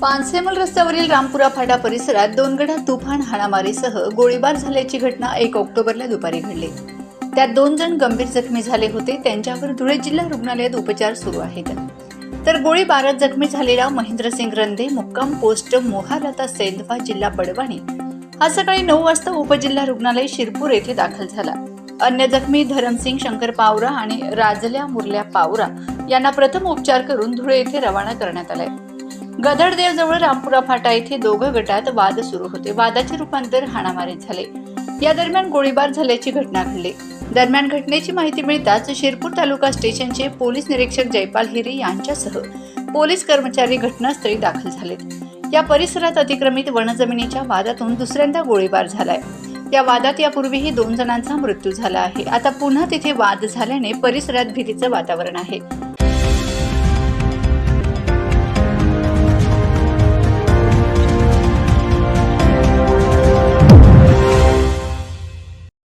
पानसेमल रस्त्यावरील रामपुरा फाटा परिसरात दोन गडा तुफान हाणामारीसह गोळीबार झाल्याची घटना एक ऑक्टोबरला दुपारी घडली. त्यात दोन जण गंभीर जखमी झाले होते. त्यांच्यावर धुळे जिल्हा रुग्णालयात उपचार सुरू आहेत. तर गोळीबारात जखमी झालेला महेंद्रसिंग रंदे मुक्काम पोस्ट मोहालता सेंधवा जिल्हा बडवाणी हा सकाळी नऊ वाजता उपजिल्हा रुग्णालय शिरपूर येथे दाखल झाला. अन्य जखमी धरमसिंग शंकर पावरा आणि राजल्या मुरल्या पावरा यांना प्रथम उपचार करून धुळे येथे रवाना करण्यात आलाय. गदडदेवजवळ रामपुरा फाटा येथे दोघं गटात वाद सुरू होते. वादाचे रूपांतर हाणामारीत झाले. या दरम्यान गोळीबार झाल्याची घटना घडली. दरम्यान घटनेची माहिती मिळताच शिरपूर तालुका स्टेशनचे पोलीस निरीक्षक जयपाल हिरे यांच्यासह पोलीस कर्मचारी घटनास्थळी दाखल झाले या परिसरात अतिक्रमित वनजमिनीच्या वादातून दुसऱ्यांदा गोळीबार झालाय. या वादात यापूर्वीही दोन जणांचा मृत्यू झाला आहे. आता पुन्हा तिथे वाद झाल्याने परिसरात भीतीचं वातावरण आहे.